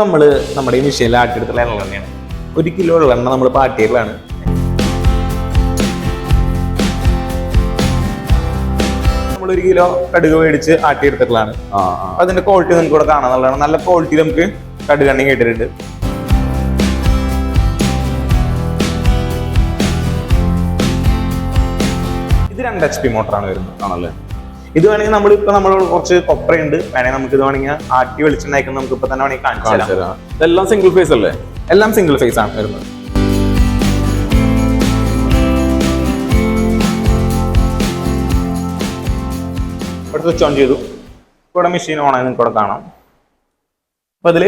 നമ്മൾ നമ്മുടെ ഈ ആട്ടിയെടുത്തുള്ള ആട്ടിയെടുത്തുള്ള തന്നെയാണ്. ഒരു കിലോ എള്ളെണ്ണ നമ്മൾ പാട്ടിയിലാണ് നമ്മൾ ഒരു കിലോ കടുക് മേടിച്ച് ആട്ടിയെടുത്തിട്ടുള്ളതാണ്. അതിന്റെ ക്വാളിറ്റി നിങ്ങൾക്ക് ഇവിടെ കാണാന്നുള്ളതാണ് നല്ല ക്വാളിറ്റി നമുക്ക് കടുക് എണ്ണ കേട്ടിട്ടുണ്ട് ഇത് രണ്ട് എച്ച് പി മോട്ടറാണ് വരുന്നത്. ആണല്ലേ? ഇത് വേണമെങ്കിൽ നമ്മൾ ഇപ്പൊ നമ്മൾ കുറച്ച് കൊപ്രയുണ്ട് വേണമെങ്കിൽ നമുക്ക് ഇത് വേണമെങ്കിൽ ആട്ടി വെളിച്ചെണ്ണ നമുക്ക് ഇപ്പൊ തന്നെ വേണമെങ്കിൽ കാണിച്ചു തരാം. ഇതെല്ലാം സിംഗിൾ ഫേസ് അല്ലേ? എല്ലാം സിംഗിൾ ഫേസ് ആണ് വരുന്നത്. ഇവിടെ സ്വിച്ച് ഓൺ ചെയ്തു. ഇവിടെ മെഷീൻ ഓൺ ആയി നിങ്ങൾക്ക് ഇവിടെ കാണാം അപ്പൊ അതിൽ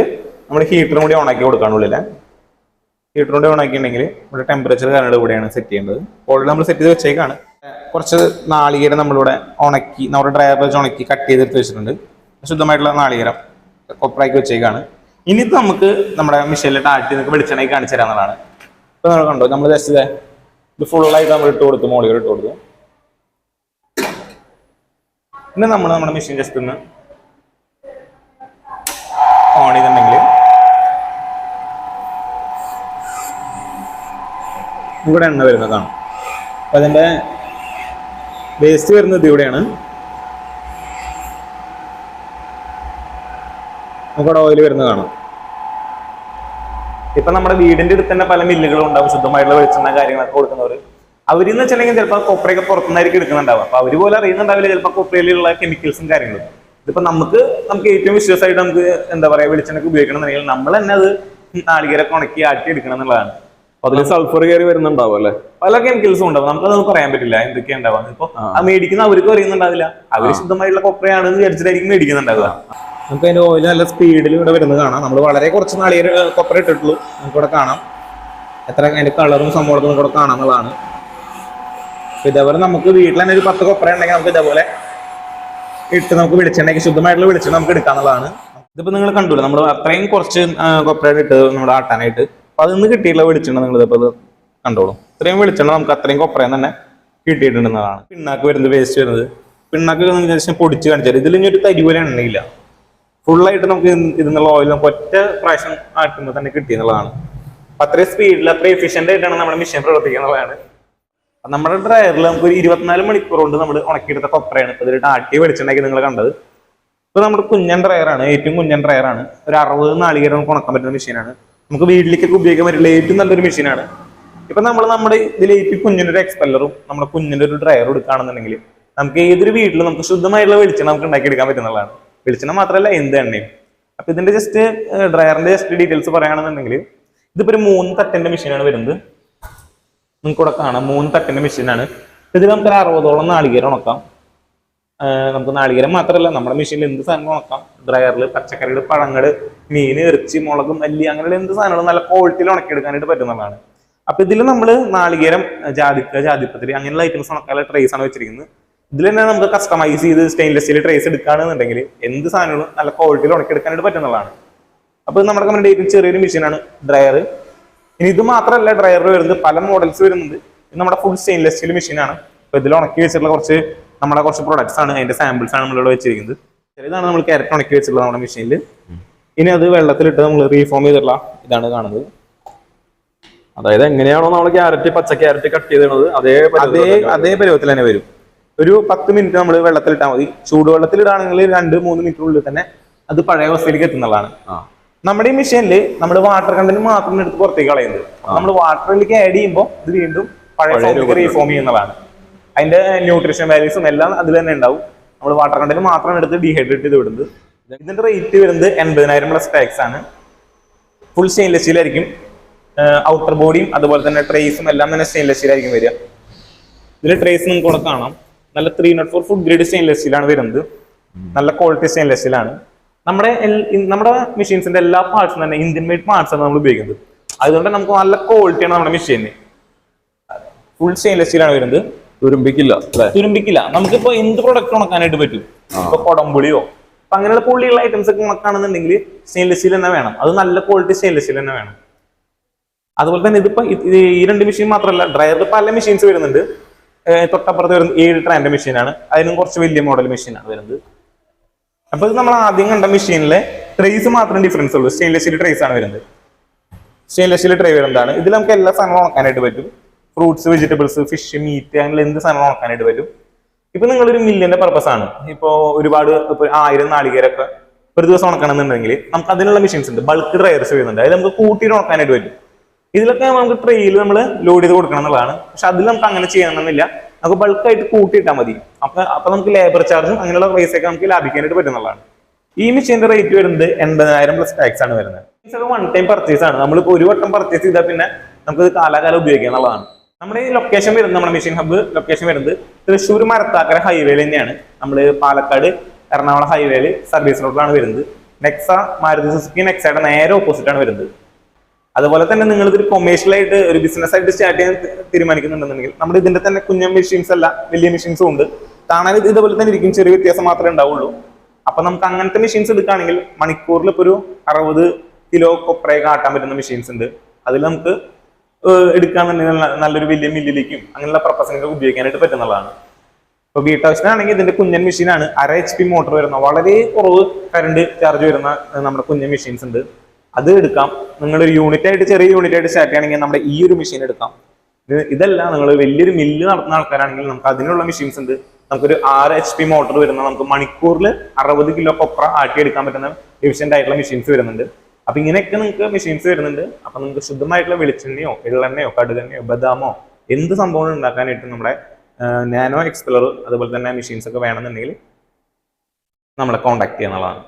നമ്മൾ ഹീറ്ററും കൂടി ഓണാക്കി ആക്കി കൊടുക്കാണ് ഉള്ളിലെ. ഹീറ്ററും കൂടി ഓൺ ആക്കിയിട്ടുണ്ടെങ്കിൽ ഇവിടെ ടെമ്പറേച്ചർ കാര്യങ്ങൾ ഇവിടെയാണ് സെറ്റ് ചെയ്യേണ്ടത്. ഓൾറെഡി നമ്മൾ സെറ്റ് ചെയ്ത് വെച്ചേക്കാണ്. കുറച്ച് നാളികേരം നമ്മളിവിടെ ഉണക്കി നമ്മുടെ ഡ്രയർ വെച്ച് ഉണക്കി കട്ട് ചെയ്തെടുത്ത് വെച്ചിട്ടുണ്ട്. ശുദ്ധമായിട്ടുള്ള നാളികേരം കൊപ്രാക്കി വെച്ചേക്കാണ്. ഇനി നമുക്ക് നമ്മുടെ മിഷീനിലിട്ട് ആട്ടി നിങ്ങൾക്ക് വെളിച്ചെണ്ണയ്ക്ക് കാണിച്ചു തരാന്നതാണ് ഇപ്പൊ നമ്മൾ കണ്ടോ നമ്മൾ ജസ്റ്റ് ഇതേ ഇത് ഫുള്ളായിട്ട് നമ്മൾ ഇട്ട് കൊടുത്തു മോളികൾ ഇട്ട് കൊടുത്തു. പിന്നെ നമ്മൾ നമ്മുടെ മെഷീൻ ജസ്റ്റ് ഒന്ന് ഓൺ ചെയ്തിട്ടുണ്ടെങ്കിൽ ഇവിടെ എണ്ണ വരുന്നതാണ് അപ്പൊ അതിന്റെ വേസ്റ്റ് വരുന്നത് ഇവിടെയാണ്. നമുക്കവിടെ ഓയിൽ വരുന്നത് കാണാം. ഇപ്പൊ നമ്മുടെ വീടിന്റെ അടുത്ത് തന്നെ പല മില്ലുകളും ഉണ്ടാവും ശുദ്ധമായിട്ടുള്ള വെളിച്ചെണ്ണ കാര്യങ്ങളൊക്കെ കൊടുക്കുന്നവർ അവരെന്ന് വെച്ചിട്ടുണ്ടെങ്കിൽ ചിലപ്പോൾ കൊപ്രയൊക്കെ പുറത്തുനിന്നായിരിക്കും എടുക്കുന്നുണ്ടാവും അപ്പൊ അവർ പോലെ അറിയുന്നുണ്ടാവില്ല ചിലപ്പോൾ കൊപ്രയിലുള്ള കെമിക്കൽസും കാര്യങ്ങളും. ഇതിപ്പോ നമുക്ക് നമുക്ക് ഏറ്റവും വിശ്വാസമായിട്ട് നമുക്ക് എന്താ പറയാ വെളിച്ചെണ്ണക്ക് ഉപയോഗിക്കണമെന്നുണ്ടെങ്കിൽ നമ്മൾ തന്നെ അത് നാളികേരൊക്കെ ഉണക്കി ആട്ടി എടുക്കണം എന്നുള്ളതാണ്. അതിൽ സൾഫർ കയറി വരുന്നുണ്ടാവും അല്ലെ? പല കെമിക്കൽസും ഉണ്ടാവും. നമുക്കതൊന്നും പറയാൻ പറ്റില്ല. എന്തൊക്കെയാ ഉണ്ടാവുക? ഇപ്പൊ മേടിക്കുന്ന അവർക്ക് അറിയുന്നുണ്ടാവില്ല. അവർ ശുദ്ധമായിട്ടുള്ള കൊപ്രയാണെന്ന് വിചാരിച്ചിട്ടായിരിക്കും മേടിക്കുന്നുണ്ടാവുക. നമുക്ക് അതിന്റെ ഓയിൽ നല്ല സ്പീഡിൽ ഇവിടെ വരുന്നത് കാണാം. നമ്മൾ വളരെ കുറച്ച് നാളികേര കൊപ്ര ഇട്ടിട്ടുള്ളൂ. നമുക്ക് ഇവിടെ കാണാം. എത്ര അതിന്റെ കളറും സംഭവം നമുക്ക് ഇവിടെ കാണാം ഇതേപോലെ നമുക്ക് വീട്ടിൽ തന്നെ ഒരു പത്ത് കൊപ്ര ഉണ്ടെങ്കിൽ നമുക്ക് ഇതേപോലെ ഇട്ട് നമുക്ക് വെളിച്ചെണ്ണയ്ക്ക് ശുദ്ധമായിട്ടുള്ള വെളിച്ചെണ്ണ നമുക്ക് എടുക്കാന്നുള്ളതാണ് ഇതിപ്പോ നിങ്ങൾ കണ്ടു നമ്മൾ അത്രയും കുറച്ച് കൊപ്രയുടെ ഇട്ട് നമ്മൾ ആട്ടാനായിട്ട് അപ്പൊ അതിൽ നിന്ന് വെളിച്ചെണ്ണ നിങ്ങൾ ഇതിപ്പോ ഇത് കണ്ടോളൂ. ഇത്രയും വെളിച്ചെണ്ണ നമുക്ക് അത്രയും കൊപ്രയിൽ തന്നെ കിട്ടിയിട്ടുണ്ടെന്നതാണ്. പിണ്ണാക്ക് വരുന്നത് വേസ്റ്റ് വരുന്നത്. പിണ്ണാക്ക് ശേഷം പൊടിച്ച് കാണിച്ചാൽ ഇതിൽ ഇനി ഒരു തരി പോലെ എണ്ണയില്ല. ഫുള്ളായിട്ട് നമുക്ക് ഇതിനുള്ള ഓയിൽ നമുക്ക് ഒറ്റ പ്രാവശ്യം ആട്ടുമ്പോൾ തന്നെ കിട്ടിയെന്നുള്ളതാണ് അപ്പൊ അത്രയും സ്പീഡിൽ അത്രയും എഫിഷ്യന്റ് ആയിട്ടാണ് നമ്മുടെ മെഷീൻ പ്രവർത്തിക്കുന്നതാണ് നമ്മുടെ ഡ്രയറിൽ നമുക്ക് ഒരു ഇരുപത്തിനാല് മണിക്കൂർ കൊണ്ട് നമ്മൾ ഉണക്കിയെടുത്ത കൊപ്രയാണ് ഇപ്പൊ ഇതിലിട്ട് ആട്ടി വെളിച്ചെണ്ണയ്ക്ക് നിങ്ങൾ കണ്ടത്. ഇപ്പൊ നമ്മുടെ കുഞ്ഞൻ ഡ്രയറാണ് ഏറ്റവും കുഞ്ഞൻ ഡ്രയറാണ് ഒരു അറുപത് നാളികേരം നമുക്ക് ഉണക്കാൻ പറ്റുന്ന മെഷീനാണ് നമുക്ക് വീട്ടിലേക്കൊക്കെ ഉപയോഗിക്കാൻ പറ്റുള്ള ഏറ്റവും നല്ലൊരു മെഷീനാണ് ഇപ്പൊ നമ്മൾ നമ്മുടെ ഇതിലേക്ക് കുഞ്ഞിന്റെ ഒരു എക്സ്പെല്ലറും നമ്മുടെ കുഞ്ഞിന്റെ ഒരു ഡ്രയറും എടുക്കുകയാണെന്നുണ്ടെങ്കിൽ നമുക്ക് ഏതൊരു വീട്ടിലും നമുക്ക് ശുദ്ധമായിട്ടുള്ള വെളിച്ചെണ്ണ നമുക്ക് ഉണ്ടാക്കിയെടുക്കാൻ പറ്റുന്നതാണ് വെളിച്ചെണ്ണ മാത്രമല്ല എന്ത് എണ്ണയും. അപ്പൊ ഇതിന്റെ ജസ്റ്റ് ഡ്രയറിന്റെ ജസ്റ്റ് ഡീറ്റെയിൽസ് പറയുകയാണെന്നുണ്ടെങ്കിൽ ഇതിപ്പോ ഒരു മൂന്ന് തട്ടിന്റെ മെഷീനാണ് വരുന്നത്. നിങ്ങൾക്ക് ഇവിടെ കാണാം. മൂന്ന് തട്ടിന്റെ മെഷീനാണ് ഇതിൽ നമുക്ക് അറുപതോളം നാളികേരം ഉണക്കാം. നമുക്ക് നാളികേരം മാത്രമല്ല നമ്മുടെ മെഷീനിൽ എന്ത് സാധനം ഉണക്കാം ഡ്രയറിൽ പച്ചക്കറികൾ പഴങ്ങൾ മീൻ ഇറച്ചി മുളകും മല്ലി അങ്ങനെയുള്ള എന്ത് സാധനങ്ങളും നല്ല ക്വാളിറ്റിയിൽ ഉണക്കിയെടുക്കാനായിട്ട് പറ്റുന്നതാണ്. അപ്പൊ ഇതിൽ നമ്മൾ നാളികേരം ജാതിക്ക ജാതിപ്പത്തിരി അങ്ങനെയുള്ള ഐറ്റംസ് ഉണക്കാനുള്ള ട്രേസ് ആണ് വെച്ചിരിക്കുന്നത്. ഇതിൽ തന്നെ നമുക്ക് കസ്റ്റമൈസ് ചെയ്ത് സ്റ്റെയിൻലെസ് സ്റ്റീൽ ട്രേസ് എടുക്കുകയാണെന്നുണ്ടെങ്കിൽ എന്ത് സാധനങ്ങളും നല്ല ക്വാളിറ്റിയിൽ ഉണക്കിയെടുക്കാനായിട്ട് പറ്റുന്നതാണ്. അപ്പൊ നമ്മുടെ കമ്പനിയുടെ ഏറ്റവും ചെറിയൊരു മെഷീനാണ് ഡ്രയർ ഇനി ഇത് മാത്രമല്ല ഡ്രയർ വരുന്നത് പല മോഡൽസ് വരുന്നുണ്ട്. ഇത് നമ്മുടെ ഫുൾ സ്റ്റെയിൻലെസ് സ്റ്റീൽ മെഷീനാണ് അപ്പൊ ഇതിൽ ഉണക്കി വെച്ചിട്ടുള്ള കുറച്ച് നമ്മുടെ കുറച്ച് പ്രൊഡക്ട്സ് ആണ് അതിന്റെ സാമ്പിൾസ് ആണ് നമ്മളിവിടെ വെച്ചിരിക്കുന്നത്. ചെറിയതാണ് നമ്മൾ ക്യാരറ്റ് ഉണക്കി വെച്ചിട്ടുള്ളത് നമ്മുടെ മെഷീനിൽ ഇനി അത് വെള്ളത്തിലിട്ട് നമ്മൾ റീഫോം ചെയ്തിട്ടുള്ള ഇതാണ് കാണുന്നത്. അതായത് എങ്ങനെയാണോ നമ്മൾ ക്യാരറ്റ് പച്ച ക്യാരറ്റ് കട്ട് ചെയ്തിടുന്നത് അതേ അതേ അതേ പരുവത്തിൽ തന്നെ വരും. ഒരു പത്ത് മിനിറ്റ് നമ്മൾ വെള്ളത്തിലിട്ടാൽ മതി. ചൂടുവെള്ളത്തിലിടാണെങ്കിൽ രണ്ട് മൂന്ന് മിനിറ്റിനുള്ളിൽ തന്നെ അത് പഴയ അവസ്ഥയിലേക്ക് എത്തുന്നതാണ് നമ്മുടെ ഈ മെഷീനിൽ നമ്മൾ വാട്ടർ കണ്ടന്റ് മാത്രം എടുത്ത് പുറത്തേക്ക് കളയുന്നത്. നമ്മൾ വാട്ടറിലേക്ക് ആഡ് ചെയ്യുമ്പോൾ ഇത് വീണ്ടും പഴയ. റീഫോം ചെയ്യുന്നതാണ്. അതിന്റെ ന്യൂട്രീഷൻ വാല്യൂസും എല്ലാം അതിൽ തന്നെ ഉണ്ടാവും. നമ്മൾ വാട്ടർ കണ്ടന്റ് മാത്രം എടുത്ത് ഡീഹൈഡ്രേറ്റ് ചെയ്ത് വിടുന്നത്. ഇതിന്റെ റേറ്റ് വരുന്നത് എൺപതിനായിരം പ്ലസ് ടാക്സ് ആണ്. ഫുൾ സ്റ്റെയിൻലെസ് സ്റ്റീൽ ആയിരിക്കും. ഔട്ടർ ബോഡിയും അതുപോലെ തന്നെ ട്രേസും എല്ലാം തന്നെ സ്റ്റെയിൻലെസ് സ്റ്റീൽ ആയിരിക്കും വരിക. ഇതിൽ ട്രേസ് നിങ്ങൾക്ക് ഇവിടെ കാണാം. നല്ല three nought four food grade stainless സ്റ്റീലാണ് വരുന്നത്. നല്ല ക്വാളിറ്റി സ്റ്റെയിൻലെസ് സ്റ്റീലാണ് നമ്മുടെ നമ്മുടെ മെഷീൻസിന്റെ എല്ലാ പാർട്സും തന്നെ ഇന്ത്യൻ മെയ്ഡ് പാർട്സ് ആണ് നമ്മൾ ഉപയോഗിക്കുന്നത്. അതുകൊണ്ട് നമുക്ക് നല്ല ക്വാളിറ്റിയാണ് നമ്മുടെ മെഷീന് ഫുൾ സ്റ്റെയിൻലെസ് സ്റ്റീലാണ് വരുന്നത്. തുരുമ്പിക്കില്ല തുരുമ്പിക്കില്ല. നമുക്കിപ്പോ എന്ത് പ്രൊഡക്റ്റ് ഉണക്കാനായിട്ട് പറ്റും? ഇപ്പൊ കൊടംപുളിയോ. അപ്പൊ അങ്ങനെയുള്ള പുള്ളിയുള്ള ഐറ്റംസ് ഒക്കെ ഉണക്കാണെന്നുണ്ടെങ്കിൽ സ്റ്റെയിൻലെസ് സ്റ്റീൽ തന്നെ വേണം. അത് നല്ല ക്വാളിറ്റി സ്റ്റെയിൻലെസ് സ്റ്റീൽ തന്നെ വേണം. അതുപോലെ തന്നെ ഇതിപ്പോ ഈ രണ്ട് മെഷീൻ മാത്രമല്ല ഡ്രയറിൽ പല മെഷീൻസ് വരുന്നുണ്ട്. തൊട്ടപ്പുറത്ത് വരുന്നത് ഏഴ് ട്രാൻഡ് മെഷീനാണ് അതിനും കുറച്ച് വലിയ മോഡൽ മെഷീനാണ് വരുന്നത്. അപ്പൊ ഇത് നമ്മൾ ആദ്യം കണ്ട മെഷീനിലെ ട്രേസ് മാത്രം ഡിഫറൻസ് ഉള്ളൂ. സ്റ്റെയിൻലെസ് സ്റ്റീൽ ട്രേസ് ആണ് വരുന്നത്. സ്റ്റെയിൻലെസ് സ്റ്റീൽ ട്രേ വരുന്നതാണ്. ഇതിൽ നമുക്ക് എല്ലാ സാധനങ്ങളും ഉണക്കാനായിട്ട് പറ്റും. ഫ്രൂട്ട്സ് വെജിറ്റബിൾസ് ഫിഷ് മീറ്റ് അങ്ങനെ എന്ത് സാധനം ഉണക്കാനായിട്ട് വരും ഇപ്പൊ നിങ്ങളൊരു മില്ലിന്റെ പർപ്പസ് ആണ്. ഇപ്പോ ഒരുപാട് ഇപ്പൊ ആയിരം നാളികേരൊക്കെ ഒരു ദിവസം ഉണക്കണമെന്നുണ്ടെങ്കിൽ നമുക്ക് അതിനുള്ള മെഷീൻസ് ഉണ്ട്. ബൾക്ക് ഡ്രയർസ് വരുന്നുണ്ട്. അതിൽ നമുക്ക് കൂട്ടിയിട്ട് ഉണക്കാനായിട്ട് വരും ഇതിലൊക്കെ നമുക്ക് ട്രെയിൽ നമ്മൾ ലോഡ് ചെയ്ത് കൊടുക്കണം എന്നുള്ളതാണ്. പക്ഷെ അതിൽ നമുക്ക് അങ്ങനെ ചെയ്യണമെന്നില്ല. നമുക്ക് ബൾക്കായിട്ട് കൂട്ടിയിട്ടാൽ മതി. അപ്പൊ അപ്പൊ നമുക്ക് ലേബർ ചാർജും അങ്ങനെയുള്ള പൈസ ഒക്കെ നമുക്ക് ലാഭിക്കാനായിട്ട് പറ്റുന്നതാണ് ഈ മെഷീന്റെ റേറ്റ് വരുന്നത് എൺപതിനായിരം പ്ലസ് ടാക്സ് ആണ് വരുന്നത്. വൺ ടൈം പർച്ചേസ് ആണ്. നമ്മളിപ്പോ ഒരു വട്ടം പർച്ചേസ് ചെയ്താൽ പിന്നെ നമുക്ക് കാലാകാലം ഉപയോഗിക്കാം എന്നുള്ളതാണ്. നമ്മുടെ ഈ ലൊക്കേഷൻ വരുന്നത് നമ്മുടെ മിഷൻ ഹബ്ബ് ലൊക്കേഷൻ വരുന്നത് തൃശ്ശൂർ മരത്താക്കര ഹൈവേയിൽ തന്നെയാണ്. നമ്മൾ പാലക്കാട് എറണാകുളം ഹൈവേയിൽ സർവീസ് റോഡിലാണ് വരുന്നത്. നെക്സ മാരുതി സുസുക്കി നെക്സയുടെ നേരെ ഓപ്പോസിറ്റ് ആണ് വരുന്നത്. അതുപോലെ തന്നെ നിങ്ങൾ ഇതൊരു കൊമേഴ്ഷ്യലായിട്ട് ഒരു ബിസിനസ് ആയിട്ട് സ്റ്റാർട്ട് ചെയ്യാൻ തീരുമാനിക്കുന്നുണ്ടെന്നുണ്ടെങ്കിൽ നമ്മുടെ ഇതിന്റെ തന്നെ കുഞ്ഞൻ മെഷീൻസ് അല്ല വലിയ മെഷീൻസും ഉണ്ട്. കാണാൻ ഇത് ഇതുപോലെ തന്നെ ഇരിക്കും ചെറിയ വ്യത്യാസം മാത്രമേ ഉണ്ടാവുള്ളൂ. അപ്പൊ നമുക്ക് അങ്ങനത്തെ മെഷീൻസ് എടുക്കുകയാണെങ്കിൽ മണിക്കൂറിൽ ഇപ്പോൾ ഒരു അറുപത് കിലോ കൊപ്രയൊക്കെ ആട്ടാൻ പറ്റുന്ന മെഷീൻസ് ഉണ്ട്. അതിൽ നമുക്ക് തന്നെ നല്ലൊരു വലിയ മില്ലിലേക്കും അങ്ങനെയുള്ള പർപ്പസിനൊക്കെ ഉപയോഗിക്കാനായിട്ട് പറ്റുന്നതാണ്. ഇപ്പൊ ആണെങ്കിൽ ഇതിന്റെ കുഞ്ഞൻ മെഷീനാണ് അര എച്ച് പി മോട്ടോർ വരുന്ന വളരെ കുറവ് കറണ്ട് ചാർജ് വരുന്ന നമ്മുടെ കുഞ്ഞൻ മെഷീൻസ് ഉണ്ട്. അത് എടുക്കാം. നിങ്ങളൊരു യൂണിറ്റ് ആയിട്ട് ചെറിയ യൂണിറ്റ് ആയിട്ട് സ്റ്റാർട്ട് ചെയ്യണമെങ്കിൽ നമ്മുടെ ഈ ഒരു മെഷീൻ എടുക്കാം. ഇത് ഇതല്ല നിങ്ങൾ വലിയൊരു മില്ല് നടത്തുന്ന ആൾക്കാരാണെങ്കിൽ നമുക്ക് അതിനുള്ള മെഷീൻസ് ഉണ്ട്. നമുക്കൊരു ആറ് എച്ച് പി മോട്ടോർ വരുന്ന നമുക്ക് മണിക്കൂറിൽ അറുപത് കിലോ കൊപ്ര ആട്ടിയെടുക്കാൻ പറ്റുന്ന എഫിഷ്യന്റ് ആയിട്ടുള്ള മെഷീൻസ് വരുന്നുണ്ട്. അപ്പൊ ഇങ്ങനെയൊക്കെ നിങ്ങൾക്ക് മെഷീൻസ് വരുന്നുണ്ട്. അപ്പൊ നിങ്ങൾക്ക് ശുദ്ധമായിട്ടുള്ള വെളിച്ചെണ്ണയോ എള്ളെണ്ണയോ കടുകെണ്ണയോ ബദാമോ എന്ത് സംഭവം ഉണ്ടാക്കാനായിട്ട് നമ്മുടെ നാനോ എക്സ്പ്ലർ അതുപോലെ തന്നെ മെഷീൻസ് ഒക്കെ വേണമെന്നുണ്ടെങ്കിൽ നമ്മളെ കോൺടാക്ട് ചെയ്യുന്നതാണ്